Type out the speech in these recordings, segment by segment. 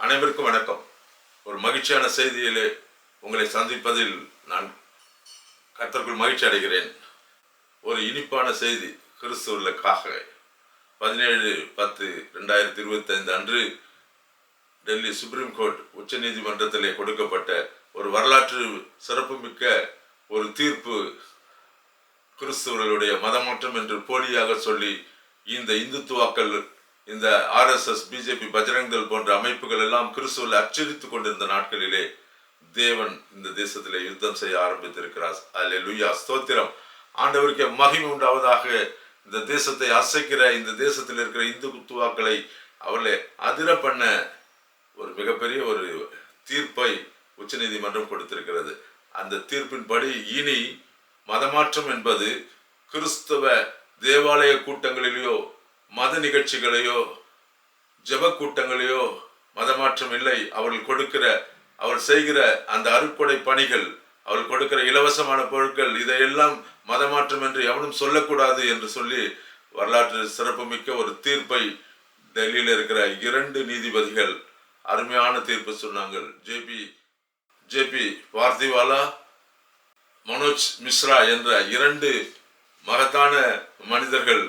அனைவருக்கும் வணக்கம். ஒரு மகிழ்ச்சியான செய்தியிலே உங்களை சந்திப்பதில் நான் கர்த்தருக்குள் மகிழ்ச்சி அடைகிறேன். ஒரு இனிப்பான செய்தி கிறிஸ்துவர்களுக்காக பதினேழு பத்து ரெண்டாயிரத்தி இருபத்தைந்து அன்று டெல்லி சுப்ரீம் கோர்ட் உச்ச நீதிமன்றத்திலே கொடுக்கப்பட்ட ஒரு வரலாற்று சிறப்புமிக்க ஒரு தீர்ப்பு கிறிஸ்துவர்களுடைய மதமாற்றம் என்று போலியாக சொல்லி இந்த இந்துத்துவாக்கள் இந்த ஆர்எஸ்எஸ் பிஜேபி பஜரங்கல் போன்ற அமைப்புகள் எல்லாம் கிறிஸ்துவில் அச்சரித்துக் கொண்டிருந்த நாட்களிலே தேவன் இந்த தேசத்திலே யுத்தம் செய்ய ஆரம்பித்திருக்கிறார். அதில் லுய்யா ஸ்தோத்திரம். ஆண்டவருக்கு மகிமை உண்டாவதாக இந்த தேசத்தை அசைக்கிற இந்த தேசத்தில் இருக்கிற இந்து குத்துவாக்களை அவர்களை அதிர பண்ண ஒரு மிகப்பெரிய ஒரு தீர்ப்பை உச்சநீதிமன்றம் கொடுத்திருக்கிறது. அந்த தீர்ப்பின்படி இனி மதமாற்றம் என்பது கிறிஸ்தவ தேவாலய கூட்டங்களிலேயோ மத நிகழ்ச்சிகளையோ ஜப கூட்டங்களையோ மதமாற்றம் இல்லை அவர்கள் கொடுக்கிற அவர் செய்கிற அந்த அறுக்கொடை பணிகள் அவர் கொடுக்கிற இலவசமான பொருட்கள் இதையெல்லாம் மதமாற்றம் என்று எவனும் சொல்லக்கூடாது என்று சொல்லி வரலாற்று சிறப்புமிக்க ஒரு தீர்ப்பை டெல்லியில் இருக்கிற இரண்டு நீதிபதிகள் அருமையான தீர்ப்பு சொன்னாங்க ஜேபி ஜேபி பார்த்திவாலா மனோஜ் மிஸ்ரா என்ற இரண்டு மகத்தான மனிதர்கள்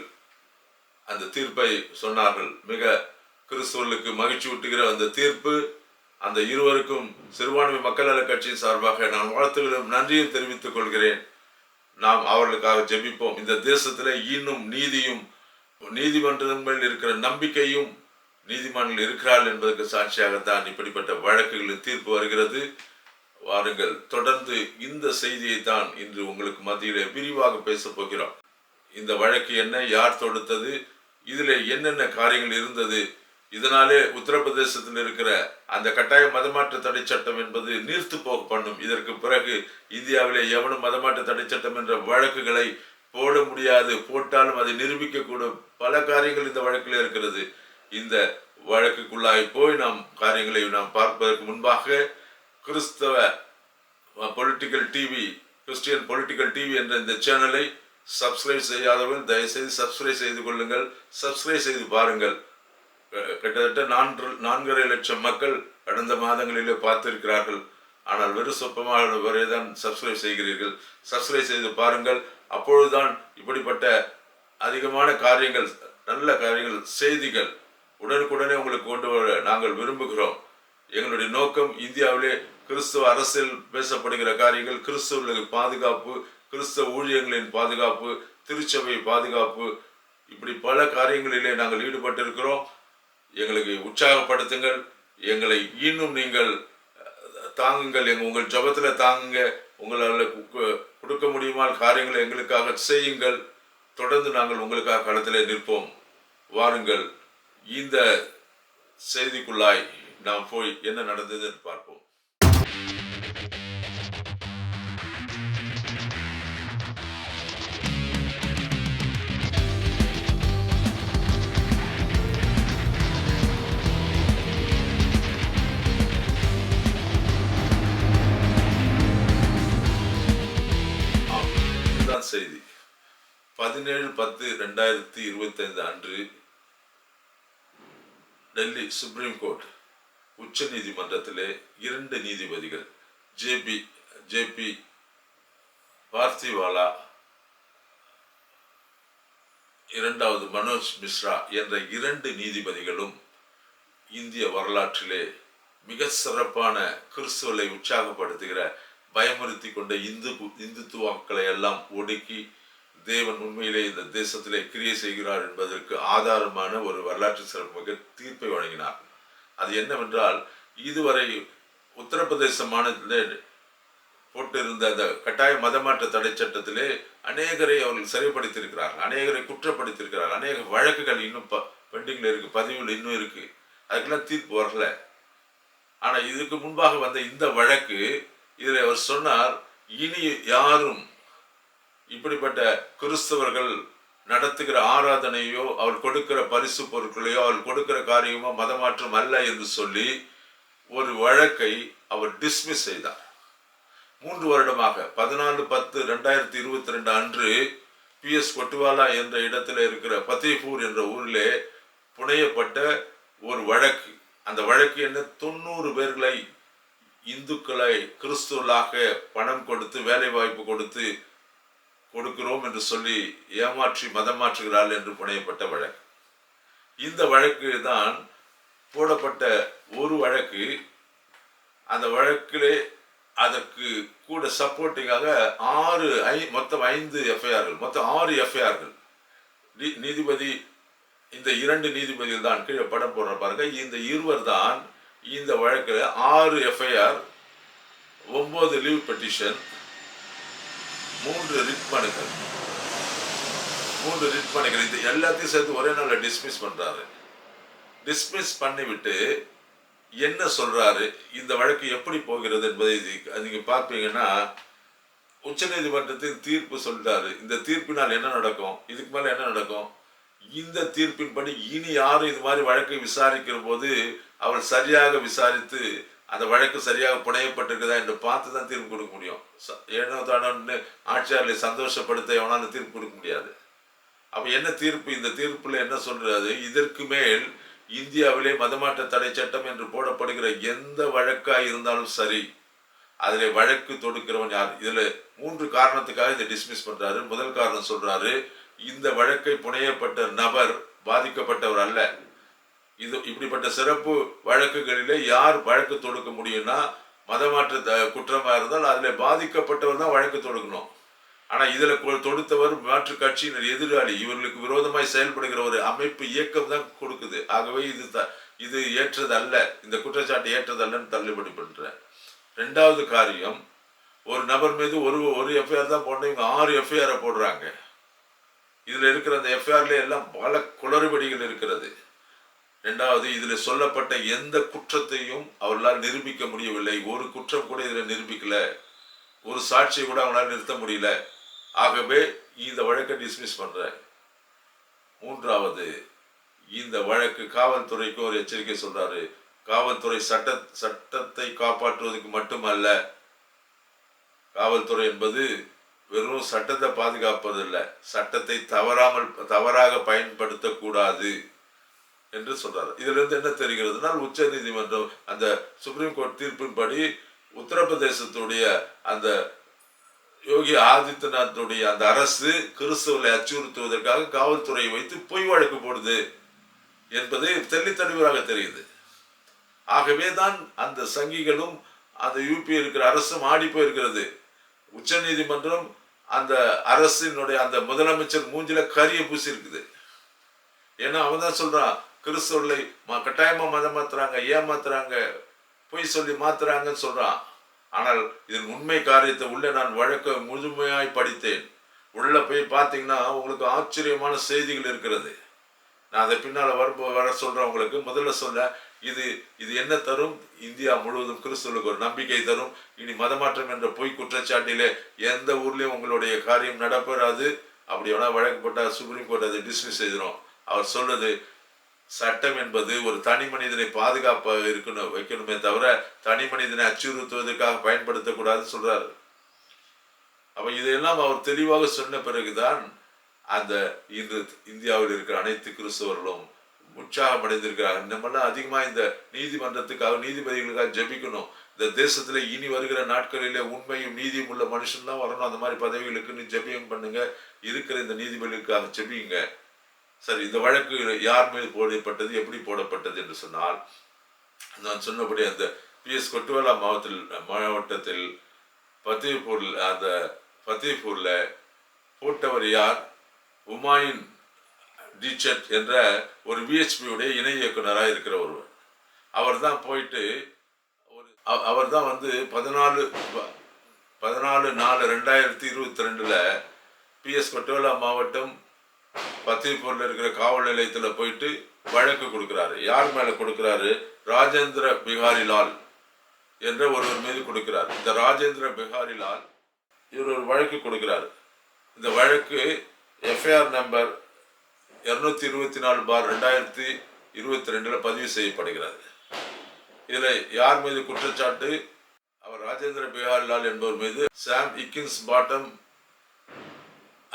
அந்த தீர்ப்பை சொன்னார்கள். மிக கிறிஸ்துவர்களுக்கு மகிழ்ச்சி ஊட்டுகிற அந்த தீர்ப்பு அந்த இருவருக்கும் சிறுபான்மை மக்கள் நல கட்சியின் சார்பாக நான் வாழ்த்துகளும் நன்றியும் தெரிவித்துக் கொள்கிறேன். நாம் அவர்களுக்காக ஜெபிப்போம். இந்த தேசத்தில் இன்னும் நீதியும் நீதிமன்றங்கள் இருக்கிற நம்பிக்கையும் நீதிமன்றங்கள் இருக்கிறார்கள் என்பதற்கு சாட்சியாகத்தான் இப்படிப்பட்ட வழக்குகளின் தீர்ப்பு வருகிறது. வாருங்கள் தொடர்ந்து இந்த செய்தியை தான் இன்று உங்களுக்கு மத்தியிலே விரிவாக பேசப் போகிறோம். இந்த வழக்கு என்ன யார் தொடுத்தது இதில் என்னென்ன காரியங்கள் இருந்தது? இதனாலே உத்தரப்பிரதேசத்தில் இருக்கிற அந்த கட்டாய மதமாற்ற தடை சட்டம் என்பது நீர்த்து போக பண்ணும். இதற்கு பிறகு இந்தியாவிலே எவனும் மதமாற்ற தடை சட்டம் என்ற வழக்குகளை போட முடியாது. போட்டாலும் அதை நிரூபிக்கக்கூடும். பல காரியங்கள் இந்த வழக்கில் இருக்கிறது. இந்த வழக்குக்குள்ளாய் போய் நாம் காரியங்களை நாம் பார்ப்பதற்கு முன்பாக கிறிஸ்தவ political TV Christian political TV என்ற இந்த சேனலை சப்ஸ்கிரைப் செய்யாதவர்கள் தயவுசெய்து சப்ஸ்கிரைப் செய்து கொள்ளுங்கள். சப்ஸ்கிரைப் செய்து பாருங்கள். கிட்டத்தட்ட நான்கு நான்கரை லட்சம் மக்கள் கடந்த மாதங்களிலே பார்த்திருக்கிறார்கள். ஆனால் வெறும் சொப்பமாக வரை தான் சப்ஸ்கிரைப் செய்கிறீர்கள். சப்ஸ்கிரைப் செய்து பாருங்கள். அப்பொழுதுதான் இப்படிப்பட்ட அதிகமான காரியங்கள் நல்ல காரியங்கள் செய்திகள் உடனுக்குடனே உங்களுக்கு கொண்டு வர நாங்கள் விரும்புகிறோம். எங்களுடைய நோக்கம் இந்தியாவிலே கிறிஸ்துவ அரசியல் பேசப்படுகிற காரியங்கள் கிறிஸ்துவர்களுக்கு பாதுகாப்பு கிறிஸ்தவ ஊழியர்களின் பாதுகாப்பு திருச்சபை பாதுகாப்பு இப்படி பல காரியங்களிலே நாங்கள் ஈடுபட்டிருக்கிறோம். எங்களுக்கு உற்சாகப்படுத்துங்கள். எங்களை இன்னும் நீங்கள் தாங்குங்கள். எங்க உங்கள் ஜபத்துல தாங்குங்க. உங்களால் கொடுக்க முடியுமா காரியங்களை எங்களுக்காக செய்யுங்கள். தொடர்ந்து நாங்கள் உங்களுக்காக களத்திலே நிற்போம். வாருங்கள். இந்த செய்திக்குள்ளாய் நாம் போய் என்ன நடந்ததுன்னு பார்ப்போம். பதினேழு பத்து ரெண்டாயிரத்தி இருபத்தைந்து அன்று டெல்லி சுப்ரீம் கோர்ட் உச்ச நீதிமன்றத்திலே இரண்டு நீதிபதிகள் ஜேபி ஜேபி பார்த்திவாலா இரண்டாவது மனோஜ் மிஸ்ரா என்ற இரண்டு நீதிபதிகளும் இந்திய வரலாற்றிலே மிக சிறப்பான கிறிஸ்துவலை உற்சாகப்படுத்துகிற பயமுறுத்தி கொண்ட இந்து இந்துத்துவாக்களை எல்லாம் ஒடுக்கி தேவன் உண்மையிலே இந்த தேசத்திலே கிரியை செய்கிறார் என்பதற்கு ஆதாரமான ஒரு வரலாற்று சிறப்புமிக்க தீர்ப்பை வழங்கினார். அது என்னவென்றால் இதுவரை உத்தரப்பிரதேச மாநிலத்திலே போட்டிருந்த அந்த கட்டாய மதமாற்ற தடை சட்டத்திலே அநேகரை அவர்கள் சிறைப்படுத்தியிருக்கிறார்கள் அநேகரை குற்றப்படுத்தியிருக்கிறார்கள் அநேக வழக்குகள் இன்னும் ப பெண்டிங்கில் இருக்கு பதிவில் இன்னும் இருக்கு. அதுக்கெல்லாம் தீர்ப்பு வரல. ஆனா இதுக்கு முன்பாக வந்த இந்த வழக்கு இதில் அவர் சொன்னார் இனி யாரும் இப்படிப்பட்ட கிறிஸ்தவர்கள் நடத்துகிற ஆராதனையோ அவர் கொடுக்கிற பரிசு பொருட்களையோ அவர் கொடுக்கிற காரியமோ மதமாற்றம் அல்ல என்று சொல்லி ஒரு வழக்கை அவர் டிஸ்மிஸ் செய்தார். மூன்று வருடமாக பதினாலு பத்து ரெண்டாயிரத்தி இருபத்தி ரெண்டு அன்று பி எஸ் கொட்டுவாலா என்ற இடத்துல இருக்கிற பத்தேபூர் என்ற ஊரிலே புனையப்பட்ட ஒரு வழக்கு. அந்த வழக்கு என்ன? தொண்ணூறு பேர்களை இந்துக்களை கிறிஸ்துவலாக பணம் கொடுத்து வேலை வாய்ப்பு கொடுத்து கொடுக்கிறோம் என்று சொல்லி ஏமாற்றி மதம் மாற்றுகிறாள் என்று புனையப்பட்ட வழக்கு. இந்த வழக்கு தான் போடப்பட்ட ஒரு வழக்கு. அந்த வழக்கிலே அதற்கு கூட சப்போர்ட்டிங்காக ஆறு ஐ மொத்தம் ஐந்து எஃப்ஐஆர்கள் மொத்தம் ஆறு எஃப்ஐஆர்கள். நீதிபதி இந்த இரண்டு நீதிபதிகள் தான் கீழே படம் போடுற பாருங்க. இந்த இருவர் தான் இந்த வழக்கில் ஆறு எஃப்ஐஆர் ஒன்பது லீவ் பெட்டிஷன் மூன்று ரிட் மனுக்கள் மூன்று ரிட் மனுக்கள் இது எல்லாத்தையும் சேர்த்து ஒரே நாளில் டிஸ்மிஸ் பண்றாரு. டிஸ்மிஸ் பண்ணிவிட்டு என்ன சொல்றாரு? இந்த வழக்கு எப்படி போகிறது என்பதை இது- நீங்க பார்ப்பீங்கன்னா உச்சநீதிமன்றத்தின் தீர்ப்பு சொல்றாரு இந்த தீர்ப்பினால் என்ன நடக்கும்? இதுக்கு மேல என்ன நடக்கும்? இந்த தீர்ப்பின்படி இனி யாரும் இது மாதிரி வழக்கை விசாரிக்கிற போது அவர் சரியாக விசாரித்து அந்த வழக்கு சரியாக புனையப்பட்டிருக்குதா என்று பார்த்து தான் தீர்ப்பு கொடுக்க முடியும். ச- ஏனோ தானோன்னு ஆட்சியாளர்களை சந்தோஷப்படுத்த எவனாலும் தீர்ப்பு கொடுக்க முடியாது. அப்போ என்ன தீர்ப்பு? இந்த தீர்ப்பில் என்ன சொல்கிறது இதற்கு மேல் இந்தியாவிலே மதமாற்ற தடை சட்டம் என்று போடப்படுகிற எந்த வழக்காக இருந்தாலும் சரி அதில் வழக்கு தொடுக்கிறவன் யார்? இதில் மூன்று காரணத்துக்காக இதை டிஸ்மிஸ் பண்ணுறாரு முதல் காரணம் சொல்கிறாரு இந்த வழக்கை புனையப்பட்ட நபர் பாதிக்கப்பட்டவர் அல்ல. இது இப்படிப்பட்ட சிறப்பு வழக்குகளிலே யார் வழக்கு தொடுக்க முடியும்னா மதமாற்ற த- இருந்தால் அதில் பாதிக்கப்பட்டவர் தான் வழக்கு தொடுக்கணும். ஆனால் இதில் கொ- தொடுத்தவர் மாற்று கட்சியினர் எதிராளி இவர்களுக்கு விரோதமாய் செயல்படுகிற ஒரு அமைப்பு இயக்கம் தான் கொடுக்குது. ஆகவே இது த- இது ஏற்றதல்ல. இந்த குற்றச்சாட்டு ஏற்றதல்லன்னு தள்ளுபடி பண்ணுறேன் ரெண்டாவது காரியம் ஒரு நபர் மீது ஒரு ஒரு எஃப்ஐஆர் தான் போடணும் இவங்க ஆறு எஃப்ஐஆரை போடுறாங்க. இதில் இருக்கிற அந்த எஃப்ஐஆர்ல எல்லாம் பல குளறுபடிகள் இருக்கிறது. ரெண்டாவது இதுல சொல்லப்பட்ட எந்த குற்றத்தையும் அவர்களால் நிரூபிக்க முடியவில்லை. ஒரு குற்றம் கூட இதுல நிரூபிக்கல. ஒரு சாட்சியை கூட அவங்களால் நிறுத்த முடியல. ஆகவே இந்த வழக்கை டிஸ்மிஸ் பண்றேன். மூன்றாவது இந்த வழக்கு காவல்துறைக்கு ஒரு எச்சரிக்கை சொல்றாரு. காவல்துறை சட்ட சட்டத்தை காப்பாற்றுவதற்கு மட்டுமல்ல காவல்துறை என்பது வெறும் சட்டத்தை பாதுகாப்பதில்லை. சட்டத்தை தவறாமல் தவறாக பயன்படுத்தக்கூடாது. என்று சொல்றாரு. இதுல இருந்து என்ன தெரிகிறதுனா உச்ச நீதிமன்றம் அந்த சுப்ரீம் கோர்ட் தீர்ப்பின்படி உத்தரப்பிரதேசத்துடைய அந்த யோகி ஆதித்யநாத்துடைய அந்த அரசு கிறிஸ்தவர்களை அச்சுறுத்துவதற்காக காவல்துறையை வைத்து பொய் வழக்கு போடுது என்பது தெளித்தெளிவாக தெரியுது. ஆகவே தான் அந்த சங்கிகளும் அந்த யூபி இருக்கிற அரசும் ஆடி போயிருக்கிறது. உச்ச நீதிமன்றம் அந்த அரசினுடைய அந்த முதலமைச்சர் மூஞ்சில கரிய பூசி இருக்குது ஏன்னா அவன் தான் சொல்றான் கிறிஸ்தவர்களை ம- கட்டாயமா மதம் மாத்துறாங்க ஏமாத்துறாங்க பொய் சொல்லி மாத்துறாங்கன்னு சொல்றான். ஆனால் இதன் உண்மை காரியத்தை உள்ள நான் வழக்க முழுமையாய் படித்தேன். உள்ள போய் பார்த்தீங்கன்னா உங்களுக்கு ஆச்சரியமான செய்திகள் இருக்கிறது. நான் அதை பின்னால் வர வர சொல்றேன் உங்களுக்கு. முதல்ல சொல்ல இது இது என்ன தரும்? இந்தியா முழுவதும் கிறிஸ்துவலுக்கு ஒரு நம்பிக்கை தரும். இனி மதமாற்றம் என்ற பொய் குற்றச்சாட்டிலே எந்த ஊர்லயும் உங்களுடைய காரியம் நடப்பெறாது. அப்படி வேணா வழக்கப்பட்டால் சுப்ரீம் கோர்ட் அதை டிஸ்மிஸ் செய்திடும் அவர் சொல்றது சட்டம் என்பது ஒரு தனி மனிதனை பாதுகாப்பாக இருக்கணும் வைக்கணுமே தவிர தனி மனிதனை அச்சுறுத்துவதற்காக பயன்படுத்தக்கூடாதுன்னு சொல்றாரு. அப்ப இதையெல்லாம் அவர் தெளிவாக சொன்ன பிறகுதான் அந்த இன்று இந்தியாவில் இருக்கிற அனைத்து கிறிஸ்தவர்களும் உற்சாகம் அடைந்திருக்கிறார்கள் நம்மெல்லாம் அதிகமா இந்த நீதிமன்றத்துக்காக நீதிபதிகளுக்காக ஜெபிக்கணும். இந்த தேசத்துல இனி வருகிற நாட்களிலே உண்மையும் நீதியும் உள்ள மனுஷன் தான் வரணும். அந்த மாதிரி பதவிகளுக்குன்னு ஜெபியம் பண்ணுங்க. இருக்கிற இந்த நீதிபதிகளுக்காக ஜெபியுங்க சரி இந்த வழக்கு யார் மீது போடப்பட்டது எப்படி போடப்பட்டது என்று சொன்னால் நான் சொன்னபடி அந்த பிஎஸ் கொட்டுவேலா மாவட்டத்தில் மாவட்டத்தில் ஃபத்தேபூரில் அந்த ஃபத்தேபூரில் போட்டவர் யார்? உமாயின் டீச்சட் என்ற ஒரு விஹெச்பியுடைய இணை இயக்குனராக இருக்கிற ஒருவர். அவர் தான் போயிட்டு ஒரு அவர் தான் வந்து பதினாலு ப- பதினாலு நாலு ரெண்டாயிரத்தி இருபத்தி ரெண்டில் பிஎஸ் கொட்டோலா மாவட்டம் பத்திரிப்பூரில் இருக்கிற காவல் நிலையத்துல போயிட்டு வழக்கு கொடுக்கிறாரு. யார் மேல கொடுக்கிறாரு? ராஜேந்திர பிகாரி லால் என்ற ஒருவர் மீது கொடுக்கிறார். இந்த ராஜேந்திர பிகாரி லால் இவர் ஒரு வழக்கு கொடுக்கிறார். இந்த வழக்கு எஃப்ஐஆர் நம்பர் இருநூத்தி இருபத்தி நாலு பார் ரெண்டாயிரத்தி இருபத்தி ரெண்டுல பதிவு செய்யப்படுகிறது. இதில் யார் மீது குற்றச்சாட்டு? அவர் ராஜேந்திர பிகாரி லால் என்பவர் மீது Sam Higginbottom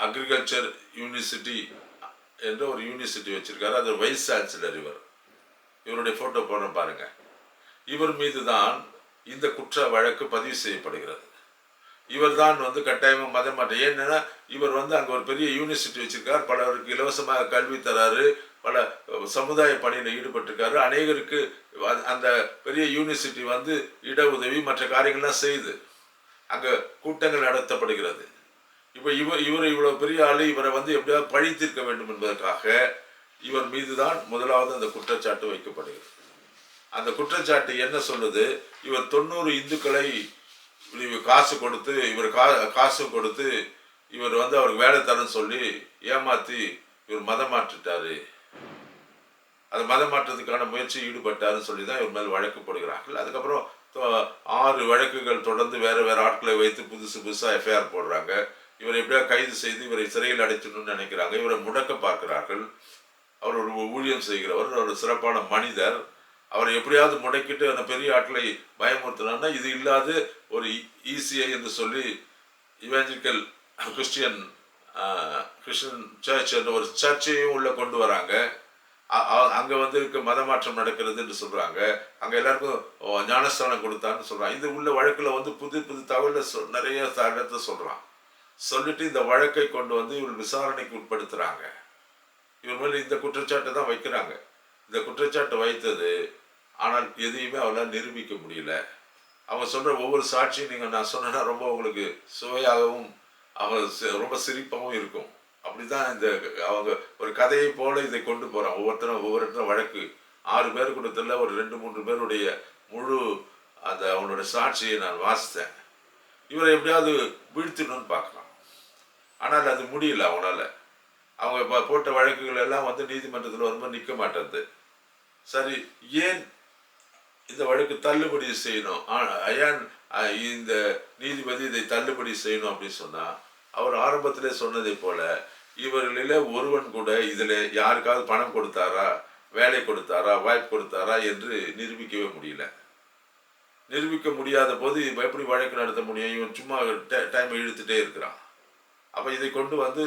agriculture university என்ற ஒரு யூனிவர்சிட்டி வச்சிருக்காரு. அது வைஸ் சான்சலர் இவர். இவருடைய போட்டோ போன பாருங்க. இவர் மீது தான் இந்த குற்ற வழக்கு பதிவு செய்யப்படுகிறது. இவர் தான் வந்து கட்டாயமாக மதம் மாட்டேன் ஏன்னா இவர் வந்து அங்கே ஒரு பெரிய யூனிவர்சிட்டி வச்சிருக்கார். பலருக்கு இலவசமாக கல்வி தராரு. பல சமுதாய பணியில் ஈடுபட்டிருக்காரு. அநேகருக்கு அந்த பெரிய யூனிவர்சிட்டி வந்து இட உதவி மற்ற காரியங்கள்லாம் செய்யுது அங்கே கூட்டங்கள் நடத்தப்படுகிறது. இப்போ இவர் இவர் இவ்வளோ பெரிய ஆள் இவரை வந்து எப்படியாவது பழி தீர்க்க வேண்டும் என்பதற்காக இவர் மீது தான் முதலாவது அந்த குற்றச்சாட்டு வைக்கப்படுகிறது. அந்த குற்றச்சாட்டு என்ன சொல்லுது? இவர் தொண்ணூறு இந்துக்களை காசு கொடுத்து இவர் கா காசு கொடுத்து இவர் வந்து அவருக்கு வேலை தரன்னு சொல்லி ஏமாத்தி இவர் மதம் மாற்றிட்டாரு. அது மதம் மாற்றத்துக்கான முயற்சி ஈடுபட்டாருன்னு சொல்லி தான் இவர் மேல் வழக்கு போடுகிறார்கள் அதுக்கப்புறம் ஆறு வழக்குகள் தொடர்ந்து வேற வேற ஆட்களை வைத்து புதுசு புதுசாக எஃப்ஐஆர் போடுறாங்க. இவரை எப்படியா கைது செய்து இவரை சிறையில் அடைச்சிடணும்னு நினைக்கிறாங்க. இவரை முடக்க பார்க்கிறார்கள். அவர் ஒரு ஊழியம் செய்கிறவர் ஒரு சிறப்பான மனிதர். அவரை எப்படியாவது முடக்கிட்டு அந்த பெரிய ஆட்களை பயமுறுத்தினார்னா இது இல்லாத ஒரு ஈஸியை என்று சொல்லி இவாஞ்சலிக்கல் கிறிஸ்டியன் கிறிஸ்டியன் சர்ச் என்ற ஒரு சர்ச்சையும் உள்ள கொண்டு வராங்க. அ- அங்க வந்து இருக்க மதமாற்றம் நடக்கிறது என்று சொல்றாங்க. அங்க எல்லாருக்கும் ஞானஸ்தானம் கொடுத்தான்னு சொல்கிறாங்க இது உள்ள வழக்குல வந்து புது புது தகவலை சொல் நிறைய இடத்த சொல்றான். சொல்லிட்டு இந்த வழக்கை கொண்டு வந்து இவர் விசாரணைக்கு உட்படுத்துறாங்க. இவர் மேல இந்த குற்றச்சாட்டை தான் வைக்கிறாங்க. இந்த குற்றச்சாட்டு வைத்தது ஆனால் எதையுமே அவளால் நிரூபிக்க முடியல. அவங்க சொல்ற ஒவ்வொரு சாட்சியும் நீங்க நான் சொன்னேன்னா ரொம்ப உங்களுக்கு சுவையாகவும் அவங்க ரொம்ப சிரிப்பாகவும் இருக்கும். அப்படிதான் இந்த அவங்க ஒரு கதையை போல இதை கொண்டு போறான் ஒவ்வொருத்தரும் ஒவ்வொருத்தரும் வழக்கு. ஆறு பேர் கொடுத்தல ஒரு ரெண்டு மூன்று பேருடைய முழு அந்த அவனோட சாட்சியை நான் வாசித்தேன். இவரை எப்படியாவது வீழ்த்திடணும்னு பார்க்கலாம். ஆனால் அது முடியல அவனால். அவங்க போட்ட வழக்குகள் எல்லாம் வந்து நீதிமன்றத்தில் வரும்போது நிற்க மாட்டேது சரி ஏன் இந்த வழக்கு தள்ளுபடி செய்யணும்? ஏன் இந்த நீதிபதி இதை தள்ளுபடி செய்யணும் அப்படின்னு சொன்னால் அவர் ஆரம்பத்திலே சொன்னதை போல இவர்களில் ஒருவன் கூட இதில் யாருக்காவது பணம் கொடுத்தாரா வேலை கொடுத்தாரா வாய்ப்பு கொடுத்தாரா என்று நிரூபிக்கவே முடியல. நிரூபிக்க முடியாத போது எப்படி வழக்கு நடத்த முடியும்? இவன் சும்மா டைம் இழுத்துட்டே இருக்கிறான். அப்போ இதை கொண்டு வந்து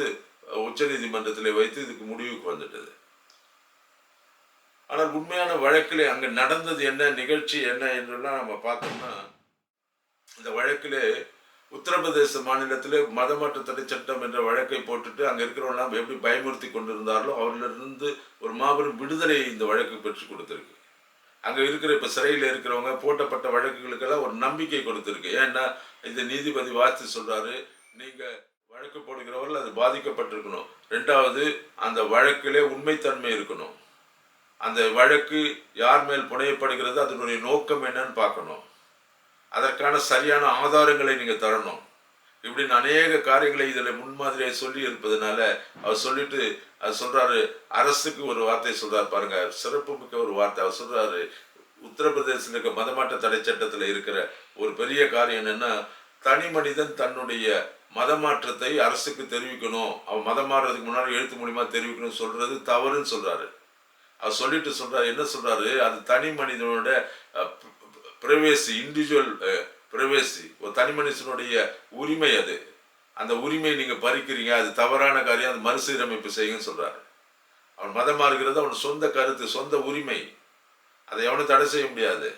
உச்ச நீதிமன்றத்தில் வைத்து இதுக்கு முடிவுக்கு வந்துட்டது. ஆனால் உண்மையான வழக்கில் அங்கே நடந்தது என்ன நிகழ்ச்சி என்ன என்றெல்லாம் நம்ம பார்த்தோம்னா இந்த வழக்கிலே உத்தரப்பிரதேச மாநிலத்திலே மதமாற்ற தடை சட்டம் என்ற வழக்கை போட்டுட்டு அங்கே இருக்கிறவங்களாம் எப்படி பயமுறுத்தி கொண்டிருந்தார்களோ அவர்களிருந்து ஒரு மாபெரும் விடுதலையை இந்த வழக்கு பெற்றுக் கொடுத்துருக்கு. அங்கே இருக்கிற இப்போ சிறையில் இருக்கிறவங்க போட்டப்பட்ட வழக்குகளுக்கெல்லாம் ஒரு நம்பிக்கை கொடுத்துருக்கு. ஏன்னா இந்த நீதிபதி வாசி சொல்றாரு நீங்கள் வழக்கு போடுகிறவர்கள் அது பாதிக்கப்பட்டிருக்கணும். ரெண்டாவது அந்த வழக்கிலே உண்மைத்தன்மை இருக்கணும். அந்த வழக்கு யார் மேல் புனையப்படுகிறது அதனுடைய நோக்கம் என்னன்னு பார்க்கணும். அதற்கான சரியான ஆதாரங்களை நீங்கள் தரணும். இப்படின்னு அநேக காரியங்களை இதில் முன்மாதிரியாக சொல்லி இருப்பதனால அவர் சொல்லிட்டு அவர் சொல்றாரு அரசுக்கு ஒரு வார்த்தை சொல்றாரு பாருங்க சிறப்பு மிக்க ஒரு வார்த்தை. அவர் சொல்றாரு உத்தரப்பிரதேசத்தில் இருக்க மதமாட்ட தடை சட்டத்தில் இருக்கிற ஒரு பெரிய காரியம் என்னன்னா தனி மனிதன் தன்னுடைய மதமாற்றத்தை அரசுக்கு தெரிவிக்கணும். அவன் மதம் மாறுறதுக்கு முன்னாடி எழுத்து மூலியமா தெரிவிக்கணும் சொல்றது தவறுன்னு சொல்றாரு. அவர் சொல்லிட்டு சொல்றாரு என்ன சொல்றாரு? அது தனி மனிதனோட பிரவேசி இண்டிவிஜுவல் பிரவேசி ஒரு தனி மனுஷனுடைய உரிமை அது. அந்த உரிமையை நீங்க பறிக்கிறீங்க அது தவறான காரியம் அது மறுசீரமைப்பு செய்யுங்கன்னு சொல்றாரு. அவன் மதம் மாறுகிறது அவன் சொந்த கருத்து சொந்த உரிமை. அதை எவனும் தடை செய்ய முடியாது.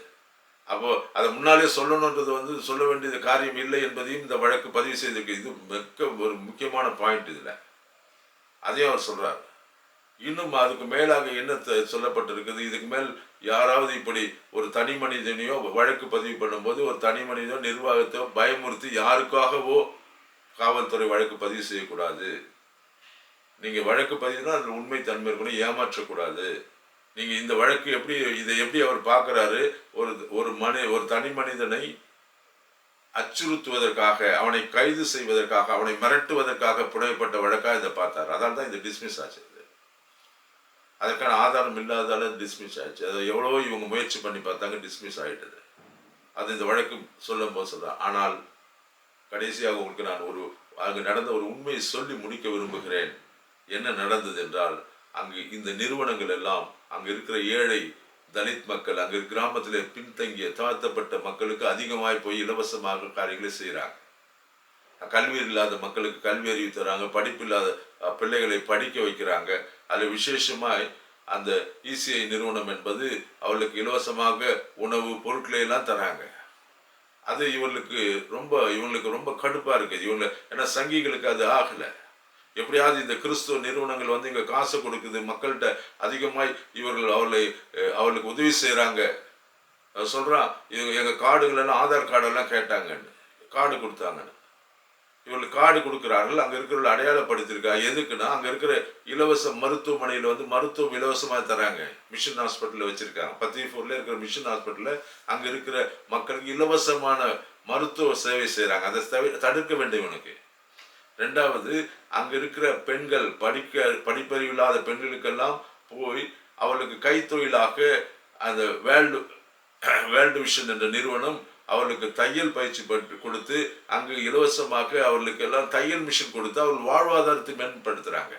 அப்போ அதை முன்னாலே சொல்லணுன்றது வந்து சொல்ல வேண்டியது காரியம் இல்லை என்பதையும் இந்த வழக்கு பதிவு செய்திருக்கு இது மிக்க ஒரு முக்கியமான பாயிண்ட் இதில். அதையும் அவர் சொல்றார். இன்னும் அதுக்கு மேலாக என்ன த- சொல்லப்பட்டிருக்குது? இதுக்கு மேல் யாராவது இப்படி ஒரு தனி மனிதனையோ வழக்கு பதிவு பண்ணும்போது ஒரு தனி மனிதனோ நிர்வாகத்தையோ பயமுறுத்தி யாருக்காகவோ காவல்துறை வழக்கு பதிவு செய்யக்கூடாது. நீங்க வழக்கு பதிவுனா அதில் உண்மை தன்மை இருக்கணும் ஏமாற்றக்கூடாது. நீங்கள் இந்த வழக்கு எப்படி இதை எப்படி அவர் பார்க்குறாரு? ஒரு ஒரு மனி ஒரு தனி மனிதனை அச்சுறுத்துவதற்காக அவனை கைது செய்வதற்காக அவனை மிரட்டுவதற்காக புனையப்பட்ட வழக்காக இதை பார்த்தார். அதால் தான் இது டிஸ்மிஸ் ஆச்சு. இது. அதற்கான ஆதாரம் இல்லாதால டிஸ்மிஸ் ஆச்சு. அதை எவ்வளோ இவங்க முயற்சி பண்ணி பார்த்தாங்க டிஸ்மிஸ் ஆகிட்டது அது இந்த வழக்கு சொல்லும் போது சொல்கிறேன் ஆனால் கடைசியாக உங்களுக்கு நான் ஒரு அங்கு நடந்த ஒரு உண்மையை சொல்லி முடிக்க விரும்புகிறேன். என்ன நடந்தது என்றால் அங்கு இந்த நிறுவனங்கள் எல்லாம் அங்கு இருக்கிற ஏழை தலித் மக்கள் அங்கு கிராமத்தில் பின்தங்கிய தாழ்த்தப்பட்ட மக்களுக்கு அதிகமாய் போய் இலவசமாக காரியங்களை செய்கிறாங்க கல்வி இல்லாத மக்களுக்கு கல்வி அறிவு தராங்க படிப்பு இல்லாத பிள்ளைகளை படிக்க வைக்கிறாங்க. அதில் விசேஷமாய் அந்த இசிஐ நிறுவனம் என்பது அவர்களுக்கு இலவசமாக உணவு பொருட்களை எல்லாம் தராங்க. அது இவர்களுக்கு ரொம்ப இவங்களுக்கு ரொம்ப கடுப்பாக இருக்குது. இவங்க ஏன்னா சங்கிகளுக்கு அது ஆகலை. எப்படியாவது இந்த கிறிஸ்துவ நிறுவனங்கள் வந்து இங்க காசு கொடுக்குது மக்கள்கிட்ட அதிகமாய் இவர்கள் அவர்களை அவர்களுக்கு உதவி செய்கிறாங்க அவன் சொல்றான் இது எங்க கார்டுகள் எல்லாம் ஆதார் கார்டெல்லாம் கேட்டாங்கன்னு கார்டு கொடுத்தாங்கன்னு. இவர்களுக்கு கார்டு கொடுக்குறார்கள் அங்க இருக்கிறவர்கள் அடையாளப்படுத்திருக்கா எதுக்குன்னா அங்க இருக்கிற இலவச மருத்துவமனையில வந்து மருத்துவம் இலவசமா தராங்க. மிஷன் ஹாஸ்பிட்டல்ல வச்சிருக்காங்க. பத்திரிஃபூர்ல இருக்கிற மிஷன் ஹாஸ்பிட்டல்ல அங்க இருக்கிற மக்களுக்கு இலவசமான மருத்துவ சேவை செய்கிறாங்க அதை தவிர தடுக்க வேண்டும் இவனுக்கு. ரெண்டாவது அங்க இருக்கிற பெண்கள் படிக்க படிப்பறிவு இல்லாத பெண்களுக்கெல்லாம் போய் அவர்களுக்கு கைத்தொழிலாக அந்த வேர்ல்டு வேர்ல்டு மிஷன் என்ற நிறுவனம் அவர்களுக்கு தையல் பயிற்சி பட்டு கொடுத்து அங்கு இலவசமாக அவர்களுக்கு எல்லாம் தையல் மிஷின் கொடுத்து அவர்கள் வாழ்வாதாரத்தை மேம்படுத்துறாங்க.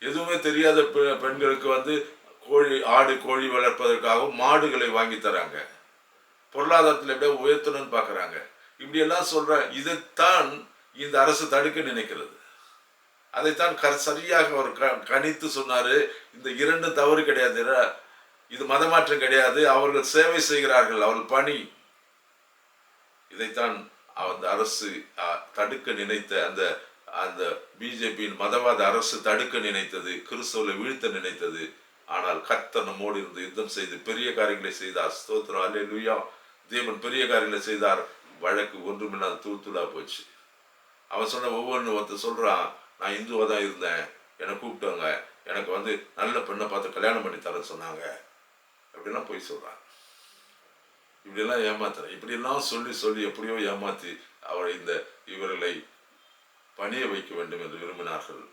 எதுவுமே தெரியாத பெ- பெண்களுக்கு வந்து கோழி ஆடு கோழி வளர்ப்பதற்காகவும் மாடுகளை வாங்கி தராங்க. பொருளாதாரத்தில் எப்படியோ உயர்த்தணும்னு பார்க்குறாங்க இப்படியெல்லாம் சொல்கிறேன் சொல்ற இதைத்தான் இந்த அரசு தடுக்க நினைக்கிறது. அதைத்தான் க சரியாக அவர் க கணித்து சொன்னாரு. இந்த இரண்டு தவறு கிடையாது. இது மதமாற்றம் கிடையாது. அவர்கள் சேவை செய்கிறார்கள். அவர்கள் பணி. இதைத்தான் அந்த அரசு தடுக்க நினைத்த அந்த அந்த பிஜேபியின் மதவாத அரசு தடுக்க நினைத்தது. கிறிஸ்தவரை வீழ்த்த நினைத்தது. ஆனால் கர்த்தர் நம்மோடு இருந்து யுத்தம் செய்து பெரிய காரியங்களை செய்தார். ஸ்தோத்திரம். அல்லேலூயா. தேவன் பெரிய காரியங்களை செய்தார். வழக்கு ஒன்றுமில்லாத தூள் தூளா போச்சு. அவன் சொன்ன ஒவ்வொன்று ஒருத்தர் சொல்றான். நான் இந்துவாக தான் இருந்தேன். என்னை கூப்பிட்டாங்க எனக்கு வந்து நல்ல பெண்ணை பார்த்து கல்யாணம் பண்ணி தர சொன்னாங்க. அப்படிலாம் போய் சொல்கிறான் இப்படியெல்லாம் ஏமாத்துறேன். இப்படியெல்லாம் சொல்லி சொல்லி எப்படியோ ஏமாற்றி அவரை இந்த இவர்களை பணிய வைக்க வேண்டும் என்று விரும்பினார்கள்.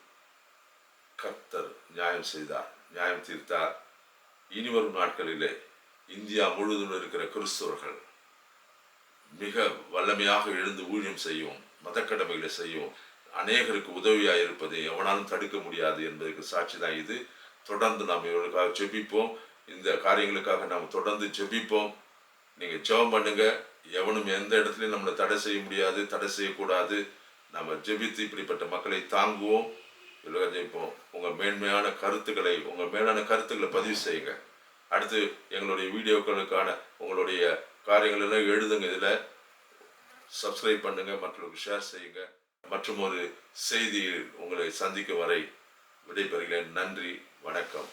கர்த்தர் நியாயம் செய்தார். நியாயம் தீர்த்தார். இனிவரும் நாட்களிலே இந்தியா முழுவதும் இருக்கிற கிறிஸ்தவர்கள் மிக வல்லமையாக எழுந்து ஊழியம் செய்யும் மதக்கடமைகளை செய்யும் அநேகருக்கு உதவியாக இருப்பதை எவனாலும் தடுக்க முடியாது என்பதற்கு சாட்சி தான் இது. தொடர்ந்து நாம் இவர்களுக்காக ஜெபிப்போம். இந்த காரியங்களுக்காக நாம் தொடர்ந்து ஜெபிப்போம். நீங்கள் ஜெபம் பண்ணுங்க. எவனும் எந்த இடத்துலையும் நம்மளை தடை செய்ய முடியாது தடை செய்யக்கூடாது. நம்ம ஜெபித்து இப்படிப்பட்ட மக்களை தாங்குவோம். இவ்வளோ ஜெயிப்போம் உங்கள் மேன்மையான கருத்துக்களை உங்கள் மேலான கருத்துக்களை பதிவு செய்யுங்க. அடுத்து எங்களுடைய வீடியோக்களுக்கான உங்களுடைய காரியங்கள் எல்லாம் எழுதுங்க இதில். சப்ஸ்கிரைப் பண்ணுங்கள் மற்றவர்களுக்கு ஷேர் செய்யுங்கள் மற்றும் ஒரு செய்தியில் உங்களை சந்திக்கும் வரை விடைபெறுகிறேன். நன்றி வணக்கம்.